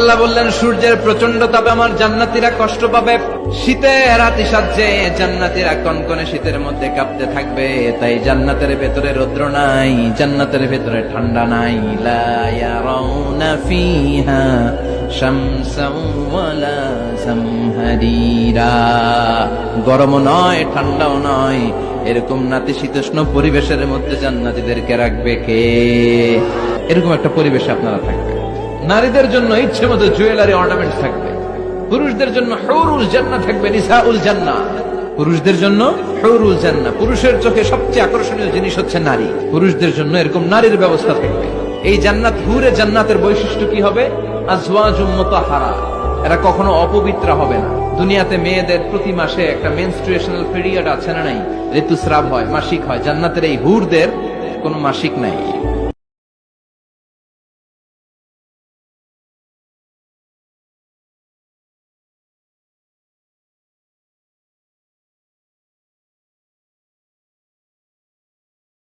আল্লাহ বললেন, সূর্যের প্রচণ্ড তাপে আমার জান্নাতীরা কষ্ট পাবে। শীতে রাতি সাজে, জান্নাতীরা কনকনে শীতের মধ্যে কাঁপতে থাকবে। তাই জান্নাতের ভেতরে রৌদ্র নাই, জান্নাতের ভেতরে ঠান্ডা নাই। জামহারিরা। গরমও নয়, ঠান্ডাও নয়। এরকম নাতিশীতোষ্ণ পরিবেশের মধ্যে জান্নাতীদেরকে রাখবে কে? এরকম একটা পরিবেশে আপনারা থাকবে নারীদের জন্য ইচ্ছে মতো জুয়েলারি অর্নামেন্ট থাকবে। পুরুষদের জন্য হৌরুল জান্না থাকবে, নিসাউল জান্না পুরুষদের জন্য হৌরুল জান্না পুরুষের চোখে সবচেয়ে আকর্ষণীয় জিনিস হচ্ছে নারী। পুরুষদের জন্য এরকম নারীর ব্যবস্থা থাকবে। এই জান্নাত, হুরে জান্নাতের বৈশিষ্ট্য কি হবে? মুতাহারা। এরা কখনো অপবিত্র হবে না। দুনিয়াতে মেয়েদের প্রতি মাসে একটা মেনস্ট্রুয়েশনাল পিরিয়ড আছে না নাই? ঋতুস্রাব হয়, মাসিক হয়। জান্নাতের এই হুরদের কোনো মাসিক নাই।